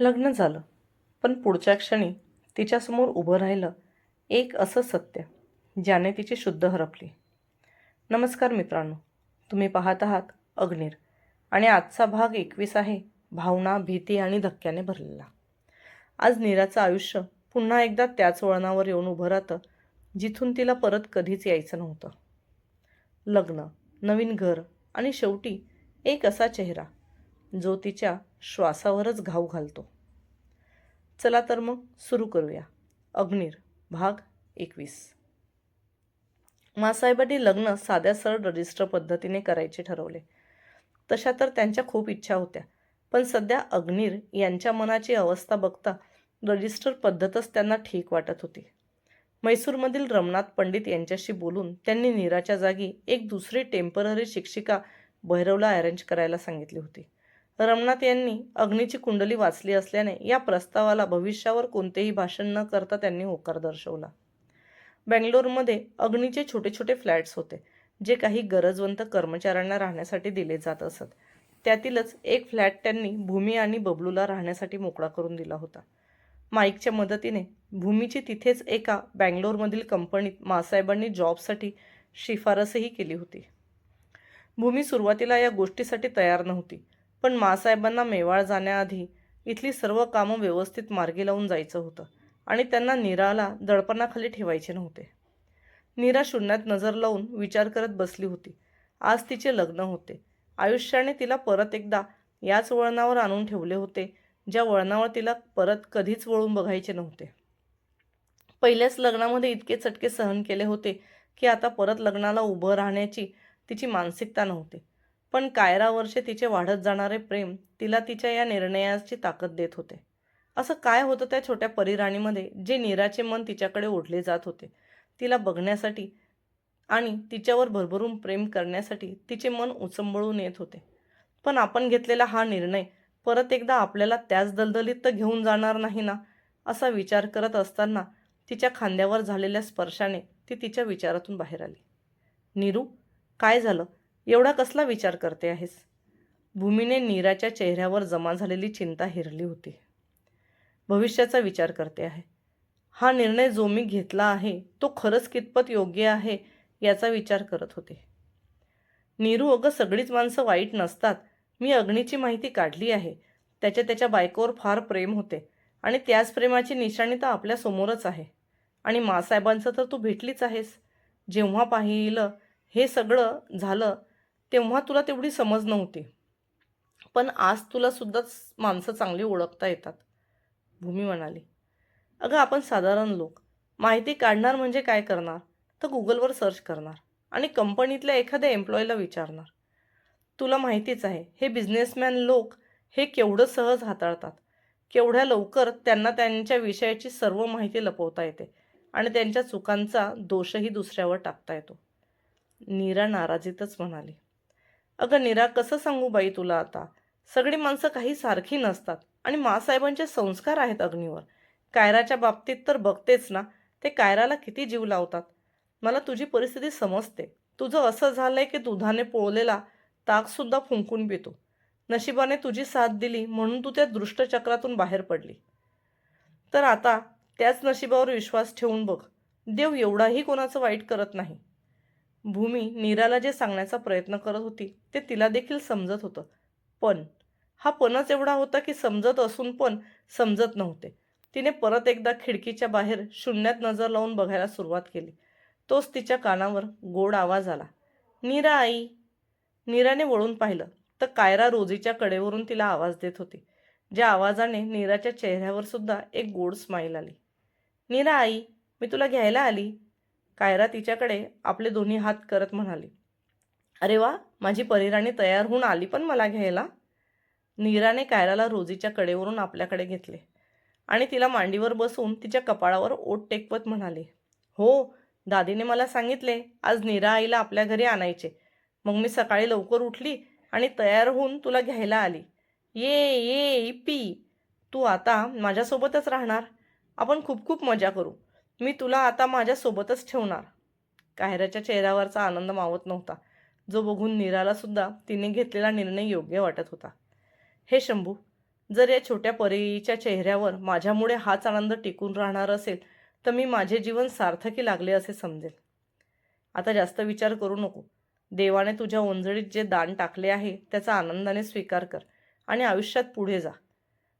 लग्न झालं. पण पुढच्या क्षणी तिच्यासमोर उभं राहिलं एक असं सत्य ज्याने तिची शुद्ध हरपली. नमस्कार मित्रांनो तुम्ही पाहत आहात अग्निर आणि आजचा भाग एकवीस आहे भावना भीती आणि धक्क्याने भरलेला. आज नीराचं आयुष्य पुन्हा एकदा त्याच वळणावर येऊन उभं राहतं जिथून तिला परत कधीच यायचं नव्हतं. लग्न नवीन घर आणि शेवटी एक असा चेहरा जो तिच्या श्वासावरच घाव घालतो. चला तर मग सुरू करूया. अग्निर भाग एकवीस. मासाहेबांनी लग्न साध्या सरळ रजिस्टर पद्धतीने करायचे ठरवले. तशा तर त्यांच्या खूप इच्छा होत्या. पण सध्या अग्निर यांच्या मनाची अवस्था बघता रजिस्टर पद्धतच त्यांना ठीक वाटत होती. म्हैसूरमधील रमनाथ पंडित यांच्याशी बोलून त्यांनी नीराच्या जागी एक दुसरी टेंपररी शिक्षिका भैरवला अरेंज करायला सांगितली होती. रमनाथ यांनी अग्नीची कुंडली वाचली असल्याने या प्रस्तावाला भविष्यावर कोणतेही भाषण न करता त्यांनी होकार दर्शवला. बँगलोरमध्ये अग्नीचे छोटे छोटे फ्लॅट्स होते जे काही गरजवंत कर्मचाऱ्यांना राहण्यासाठी दिले जात असत. त्यातीलच एक फ्लॅट त्यांनी भूमी आणि बबलूला राहण्यासाठी मोकळा करून दिला होता. माईकच्या मदतीने भूमीची तिथेच एका बँगलोरमधील कंपनीत मासाहेबांनी जॉबसाठी शिफारसही केली होती. भूमी सुरुवातीला या गोष्टीसाठी तयार नव्हती पण मासाहेबांना मेवाळ जाण्याआधी इथली सर्व कामं व्यवस्थित मार्गी लावून जायचं होतं आणि त्यांना नीराला दडपणाखाली ठेवायचे नव्हते. नीरा शून्यात नजर लावून विचार करत बसली होती. आज तिचे लग्न होते. आयुष्याने तिला परत एकदा याच वळणावर आणून ठेवले होते ज्या वळणावर तिला परत कधीच वळून बघायचे नव्हते. पहिल्याच लग्नामध्ये इतके चटके सहन केले होते की आता परत लग्नाला उभं राहण्याची तिची मानसिकता नव्हती. पण कायरा वर्षे तिचे वाढत जाणारे प्रेम तिला तिच्या या निर्णयाची ताकद देत होते. असं काय होतं त्या छोट्या परिराणीमध्ये जे नीराचे मन तिच्याकडे ओढले जात होते? तिला बघण्यासाठी आणि तिच्यावर भरभरून प्रेम करण्यासाठी तिचे मन उचंबळून येत होते. पण आपण घेतलेला हा निर्णय परत एकदा आपल्याला त्याच दलदलीत तर घेऊन जाणार नाही ना? असा विचार करत असताना तिच्या खांद्यावर झालेल्या स्पर्शाने ती तिच्या विचारातून बाहेर आली. नीरू काय झालं? एवढा कसला विचार करते आहेस? भूमीने नीराच्या चेहऱ्यावर जमा झालेली चिंता हिरली होती. भविष्याचा विचार करते आहे. हा निर्णय जो मी घेतला आहे तो खरंच कितपत योग्य आहे याचा विचार करत होते. नीरू अगं सगळीच माणसं वाईट नसतात. मी अग्नीची माहिती काढली आहे. त्याच्या त्याच्या बायकोवर फार प्रेम होते. आणि त्याच प्रेमाची निशाणी तर आपल्यासमोरच आहे. आणि मासाहेबांचं तर तू भेटलीच आहेस. जेव्हा पाहिलं हे सगळं झालं तेव्हा तुला तेवढी समज नव्हती. पण आज तुलासुद्धा माणसं चांगली ओळखता येतात. भूमी म्हणाली. अगं आपण साधारण लोक. माहिती काढणार म्हणजे काय करणार? तर गुगलवर सर्च करणार आणि कंपनीतल्या एखाद्या एम्प्लॉईला विचारणार. तुला माहितीच आहे हे बिझनेसमॅन लोक हे केवढं सहज हाताळतात. केवढ्या लवकर त्यांना त्यांच्या विषयाची सर्व माहिती लपवता येते आणि त्यांच्या चुकांचा दोषही दुसऱ्यावर टाकता येतो. नीरा नाराजीतच म्हणाली. अगं निरा कसं सांगू बाई तुला आता? सगळी माणसं काही सारखी नसतात आणि मासाहेबांचे संस्कार आहेत अग्नीवर. कायराच्या बाबतीत तर बघतेच ना ते कायराला किती जीव लावतात? मला तुझी परिस्थिती समजते. तुझं असं झालंय की दुधाने पोळलेला ताकसुद्धा फुंकून पितो. नशिबाने तुझी साथ दिली म्हणून तू त्या दृष्टचक्रातून बाहेर पडली. तर आता त्याच नशिबावर विश्वास ठेवून बघ. देव एवढाही कोणाचं वाईट करत नाही. भूमी नीराला जे सांगण्याचा प्रयत्न करत होती ते तिला देखील समजत होतं. पण हा पणच एवढा होता की समजत असून पण समजत नव्हते. तिने परत एकदा खिडकीच्या बाहेर शून्यात नजर लावून बघायला सुरुवात केली. तोच तिच्या कानावर गोड आवाज आला. नीरा आई. नीराने वळून पाहिलं तर कायरा रोजीच्या कडेवरून तिला आवाज देत होती. ज्या आवाजाने नीराच्या चेहऱ्यावर सुद्धा एक गोड स्माईल आली. नीरा आई मी तुला घ्यायला आली. कायरा तिच्याकडे आपले दोन्ही हात करत म्हणाली अरे वा माझी परिराणी तयार होऊन आली पण मला घ्यायला? नीराने कायराला रोजीच्या कडेवरून आपल्याकडे घेतले आणि तिला मांडीवर बसून तिच्या कपाळावर ओट टेकवत म्हणाले हो दादीने मला सांगितले आज नीरा आईला आपल्या घरी आणायचे. मग मी सकाळी लवकर उठली आणि तयार होऊन तुला घ्यायला आली. ये ये पी तू आता माझ्यासोबतच राहणार. आपण खूप खूप मजा करू. मी तुला आता माझ्यासोबतच ठेवणार. कायराच्या चेहऱ्यावरचा आनंद मावत नव्हता. जो बघून निरालासुद्धा तिने घेतलेला निर्णय योग्य वाटत होता. हे शंभू जर या छोट्या परीच्या चेहऱ्यावर माझ्यामुळे हाच आनंद टिकून राहणार असेल तर मी माझे जीवन सार्थकी लागले असे समजेल. आता जास्त विचार करू नको. देवाने तुझ्या ओंजळीत जे दान टाकले आहे त्याचा आनंदाने स्वीकार कर आणि आयुष्यात पुढे जा.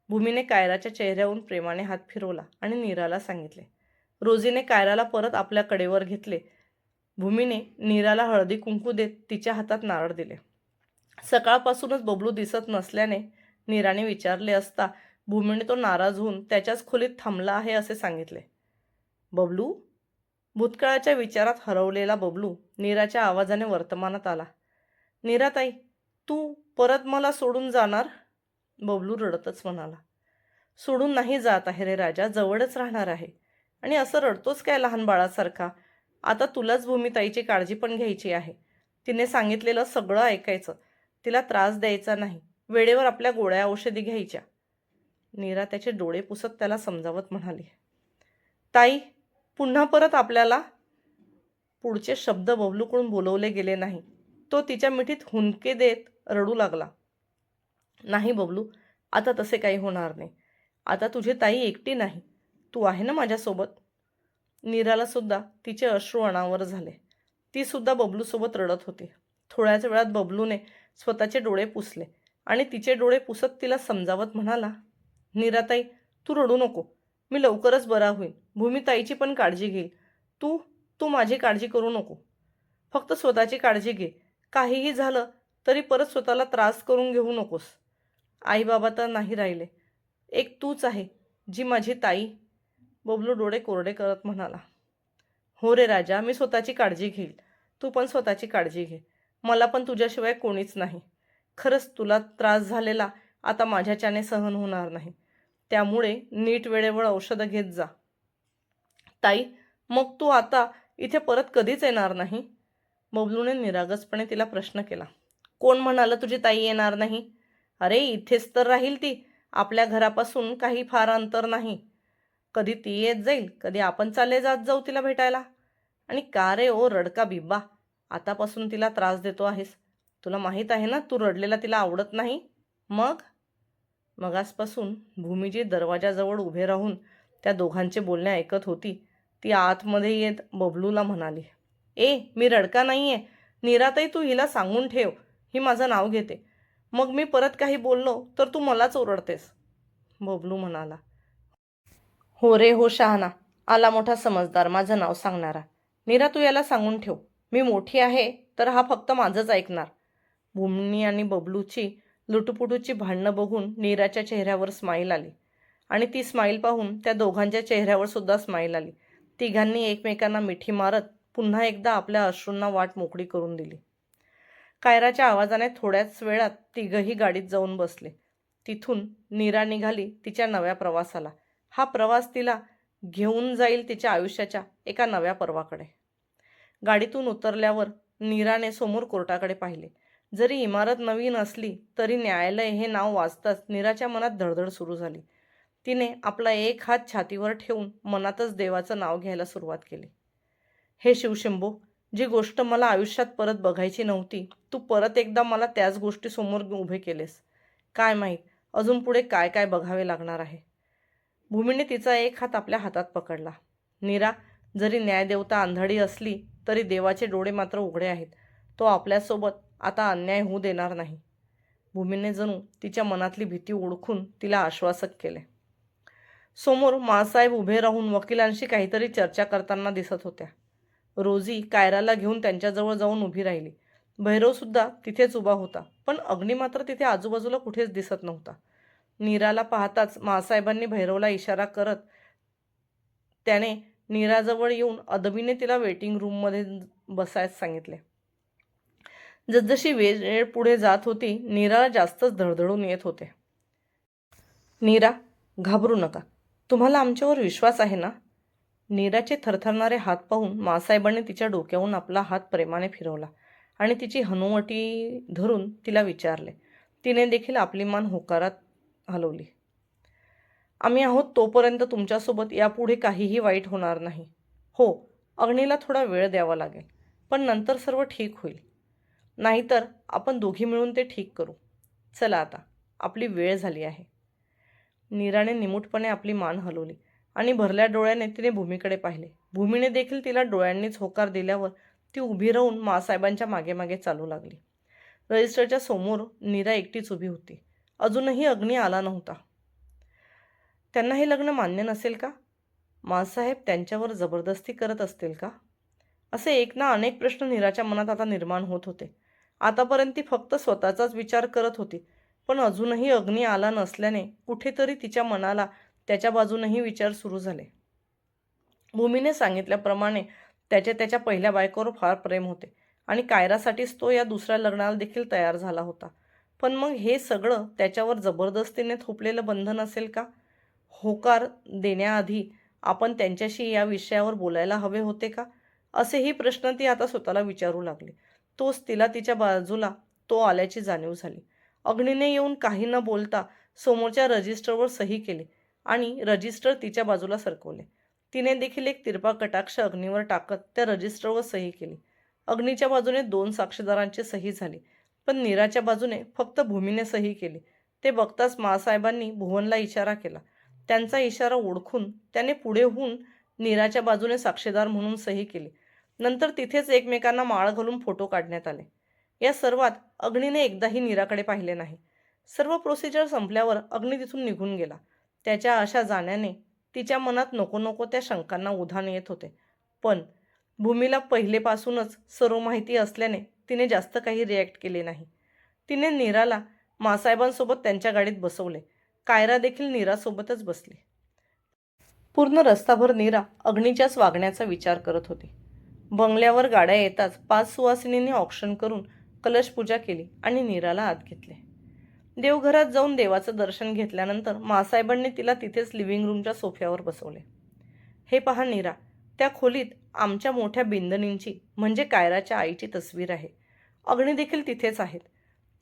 भूमीने कायराच्या चेहऱ्याहून प्रेमाने हात फिरवला आणि नीराला सांगितले रोजीने कायराला परत आपल्या कडेवर घेतले. भूमीने नीराला हळदी कुंकू देत तिच्या हातात नारळ दिले. सकाळपासूनच बबलू दिसत नसल्याने नीराने विचारले असता भूमीने तो नाराज होऊन त्याच्याच खोलीत थांबला आहे असे सांगितले. बबलू? भूतकाळाच्या विचारात हरवलेला बबलू नीराच्या आवाजाने वर्तमानात आला. नीराताई तू परत मला सोडून जाणार? बबलू रडतच म्हणाला. सोडून नाही जात आहे रे राजा जवळच राहणार आहे. आणि असं रडतोच काय लहान बाळासारखा? आता तुलाच भूमिताईची काळजी पण घ्यायची आहे. तिने सांगितलेलं सगळं ऐकायचं. तिला त्रास द्यायचा नाही. वेळेवर आपल्या गोळ्या औषधी घ्यायच्या. नीरा त्याचे डोळे पुसत त्याला समजावत म्हणाली. ताई पुन्हा परत आपल्याला? पुढचे शब्द बबलूकडून बोलवले गेले नाही. तो तिच्या मिठीत हुंदके देत रडू लागला. नाही बबलू आता तसे काही होणार नाही. आता तुझी ताई एकटी नाही. तू आहे ना माझ्यासोबत? नीरालासुद्धा तिचे अश्रू अनावर झाले. तीसुद्धा बबलूसोबत रडत होती. थोड्याच वेळात बबलूने स्वतःचे डोळे पुसले आणि तिचे डोळे पुसत तिला समजावत म्हणाला नीराताई तू रडू नको. मी लवकरच बरा होईन. भूमिताईची पण काळजी घेईल. तू तू माझी काळजी करू नको. फक्त स्वतःची काळजी घे. काहीही झालं तरी परत स्वतःला त्रास करून घेऊ नकोस. आई बाबा तर नाही राहिले. एक तूच आहे जी माझी ताई बबलू डोळे कोरडे करत म्हणाला हो रे राजा मी स्वतःची काळजी घेईल. तू पण स्वतःची काळजी घे. मला पण तुझ्याशिवाय कोणीच नाही. खरंच तुला त्रास झालेला आता माझ्याच्याने सहन होणार नाही. त्यामुळे नीट वेळेवर औषधं घेत जा. ताई मग तू आता इथे परत कधीच येणार नाही? बबलूने निरागसपणे तिला प्रश्न केला. कोण म्हणालं तुझी ताई येणार नाही? अरे इथेच तर राहील ती. आपल्या घरापासून काही फार अंतर नाही. कधी ती येत जाईल कधी आपण चालले जात जाऊ तिला भेटायला. आणि का रे ओ रडका बिब्बा आतापासून तिला त्रास देतो आहेस. तुला माहीत आहे ना तू रडलेला तिला आवडत नाही? मग? मगासपासून भूमीजी दरवाजाजवळ उभे राहून त्या दोघांचे बोलणे ऐकत होती. ती आतमध्ये येत बबलूला म्हणाली ए मी रडका नाही आहे निरातही तू हिला सांगून ठेव. ही माझं नाव घेते. मग मी परत काही बोललो तर तू मलाच ओरडतेस. बबलू म्हणाला हो रे हो शहाणा. आला मोठा समजदार माझं नाव सांगणारा. नीरा तू याला सांगून ठेव. मी मोठी आहे तर हा फक्त माझंच ऐकणार. भूमनी आणि बबलूची लुटुपुटूची भांडणं बघून नीराच्या चेहऱ्यावर स्माईल आली. आणि ती स्माईल पाहून त्या दोघांच्या चेहऱ्यावर सुद्धा स्माईल आली. तिघांनी एकमेकांना मिठी मारत पुन्हा एकदा आपल्या अश्रूंना वाट मोकळी करून दिली. कायराच्या आवाजाने थोड्याच वेळात तिघही गाडीत जाऊन बसले. तिथून नीरा निघाली तिच्या नव्या प्रवासाला. हा प्रवास तिला घेऊन जाईल तिच्या आयुष्याच्या एका नव्या पर्वाकडे. गाडीतून उतरल्यावर नीराने समोर कोर्टाकडे पाहिले. जरी इमारत नवीन असली तरी न्यायालय हे नाव वाचताच नीराच्या मनात धडधड सुरू झाली. तिने आपला एक हात छातीवर ठेवून मनातच देवाचं नाव घ्यायला सुरुवात केली. हे शिवशंभो जी गोष्ट मला आयुष्यात परत बघायची नव्हती तू परत एकदा मला त्याच गोष्टीसमोर उभे केलेस. काय माहीत अजून पुढे काय काय बघावे लागणार आहे? भूमीने तिचा एक हात आपल्या हातात पकडला. नीरा जरी न्यायदेवता आंधळी असली तरी देवाचे डोळे मात्र उघडे आहेत. तो आपल्यासोबत आता अन्याय होऊ देणार नाही. भूमीने जणू तिच्या मनातली भीती ओळखून तिला आश्वासक केले. समोर मासाहेब उभे राहून वकिलांशी काहीतरी चर्चा करताना दिसत होत्या. रोजी कायराला घेऊन त्यांच्याजवळ जाऊन उभी राहिली. भैरवसुद्धा तिथेच उभा होता पण अग्नी मात्र तिथे आजूबाजूला कुठेच दिसत नव्हता. नीराला पाहताच मासाहेबांनी भैरवला इशारा करत त्याने नीराजवळ येऊन अदबीने तिला वेटिंग रूममध्ये बसायला सांगितले. जसजशी वेळ पुढे जात होती नीराला जास्तच धडधडून येत होते. नीरा घाबरू नका. तुम्हाला आमच्यावर विश्वास आहे ना? नीराचे थरथरणारे हात पाहून मासाहेबांनी तिच्या डोक्याहून आपला हात प्रेमाने फिरवला आणि तिची हनुवटी धरून तिला विचारले. तिने देखील आपली मान होकारात हलवली. आम्ही आहोत तोपर्यंत तुमच्यासोबत यापुढे काहीही वाईट होणार नाही. हो अग्नीला थोडा वेळ द्यावा लागेल पण नंतर सर्व ठीक होईल. नाहीतर आपण दोघी मिळून ते ठीक करू. चला आता आपली वेळ झाली आहे. नीराने निमूटपणे आपली मान हलवली आणि भरल्या डोळ्याने तिने भूमीकडे पाहिले. भूमीने देखील तिला डोळ्यांनीच होकार दिल्यावर ती उभी राहून मासाहेबांच्या मागे मागे चालू लागली. रजिस्टरच्या समोर नीरा एकटीच उभी होती. अजूनही अग्नी आला नव्हता. त्यांना हे लग्न मान्य नसेल का? मासाहेब त्यांच्यावर जबरदस्ती करत असतील का? असे एक ना अनेक प्रश्न नीराच्या मनात आता निर्माण होत होते. आतापर्यंत ती फक्त स्वतःचाच विचार करत होती पण अजूनही अग्नी आला नसल्याने कुठेतरी तिच्या मनाला त्याच्या बाजूनही विचार सुरू झाले. भूमीने सांगितल्याप्रमाणे त्याचे त्याच्या पहिल्या बायकोवर फार प्रेम होते आणि कायरासाठीच तो या दुसऱ्या लग्नाला देखील तयार झाला होता. पण मग हे सगळं त्याच्यावर जबरदस्तीने थोपलेलं बंधन असेल का? होकार देण्याआधी आपण त्यांच्याशी या विषयावर बोलायला हवे होते का? असेही प्रश्न ती आता स्वतःला विचारू लागली. तोच तिला तिच्या बाजूला तो आल्याची जाणीव झाली. अग्नीने येऊन काही न बोलता समोरच्या रजिस्टरवर सही केली आणि रजिस्टर तिच्या बाजूला सरकवले. तिने देखील एक तिरपा कटाक्ष अग्नीवर टाकत त्या रजिस्टरवर सही केली. अग्नीच्या बाजूने दोन साक्षीदारांची सही झाली. पण नीराच्या बाजूने फक्त भूमीने सही केली. ते बघताच मासाहेबांनी भुवनला इशारा केला. त्यांचा इशारा ओळखून त्याने पुढे होऊन नीराच्या बाजूने साक्षीदार म्हणून सही केली. नंतर तिथेच एकमेकांना माळ घालून फोटो काढण्यात आले. या सर्वात अग्नीने एकदाही नीराकडे पाहिले नाही. सर्व प्रोसिजर संपल्यावर अग्नी तिथून निघून गेला. त्याच्या अशा जाण्याने तिच्या मनात नको नको त्या शंकांना उधाण येत होते. पण भूमीला पहिलेपासूनच सर्व माहिती असल्याने तिने जास्त काही रिॲक्ट केले नाही. तिने नीराला मासाहेबांसोबत त्यांच्या गाडीत बसवले. कायरा देखील नीरासोबतच बसली. पूर्ण रस्ताभर नीरा अग्नीच्याच वागण्याचा विचार करत होती. बंगल्यावर गाड्या येताच पाच सुवासिनींनी ऑप्शन करून कलश पूजा केली आणि नीराला आत घेतले. देवघरात जाऊन देवाचं दर्शन घेतल्यानंतर मासाहेबांनी तिला तिथेच लिव्हिंग रूमच्या सोफ्यावर बसवले. हे पहा नीरा त्या खोलीत आमच्या मोठ्या बिंदनींची म्हणजे कायराच्या आईची तस्वीर आहे. अग्नी देखील तिथेच आहेत.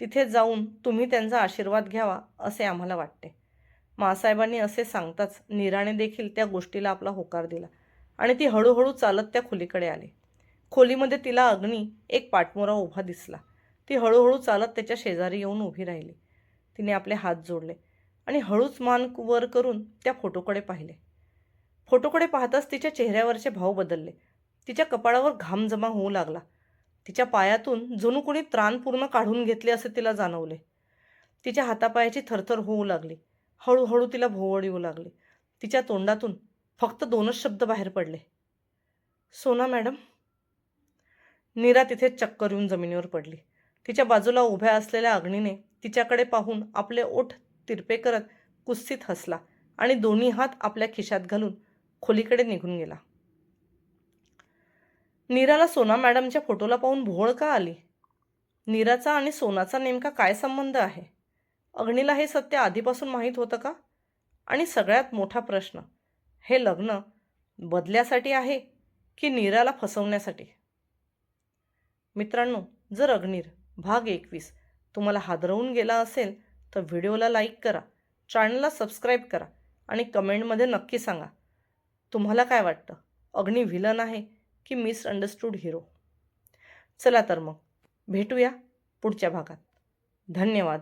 तिथे जाऊन तुम्ही त्यांचा आशीर्वाद घ्यावा असे आम्हाला वाटते. मासाहेबांनी असे सांगताच निराणे देखील त्या गोष्टीला आपला होकार दिला आणि ती हळूहळू चालत त्या खोलीकडे आली. खोलीमध्ये तिला अग्नी एक पाठमोरा उभा दिसला. ती हळूहळू चालत त्याच्या शेजारी येऊन उभी राहिली. तिने आपले हात जोडले आणि हळूच मान वर करून त्या फोटोकडे पाहिले. फोटोकडे पाहताच तिच्या चेहऱ्यावरचे भाव बदलले. तिच्या कपाळावर घाम जमा होऊ लागला. तिच्या पायातून जणू कोणी त्राण पूर्ण काढून घेतले असे तिला जाणवले. तिच्या हातापायाची थरथर होऊ लागली. हळूहळू तिला भोवळ येऊ लागली. तिच्या तोंडातून फक्त दोनच शब्द बाहेर पडले. सोना मॅडम. नीरा तिथे चक्कर येऊन जमिनीवर पडली. तिच्या बाजूला उभ्या असलेल्या अग्नीने तिच्याकडे पाहून आपले ओठ तिरपे करत कुस्सीत हसला आणि दोन्ही हात आपल्या खिशात घालून खोलीकडे निघून गेला. नीराला सोना मॅडमच्या फोटोला पाहून भोळ का आली? नीराचा आणि सोनाचा नेमका काय संबंध आहे? अग्नीला हे सत्य आधीपासून माहीत होतं का? आणि सगळ्यात मोठा प्रश्न हे लग्न बदल्यासाठी आहे की नीराला फसवण्यासाठी? मित्रांनो जर अग्नीर भाग एकवीस तुम्हाला हादरवून गेला असेल तर व्हिडिओला लाईक करा चॅनलला सबस्क्राईब करा आणि कमेंटमध्ये नक्की सांगा. तुम्हाला काय वाटतं? अग्नी व्हिलन आहे की मिसअंडरस्टूड हिरो चला तर मग भेटूया पुढच्या भागात. धन्यवाद.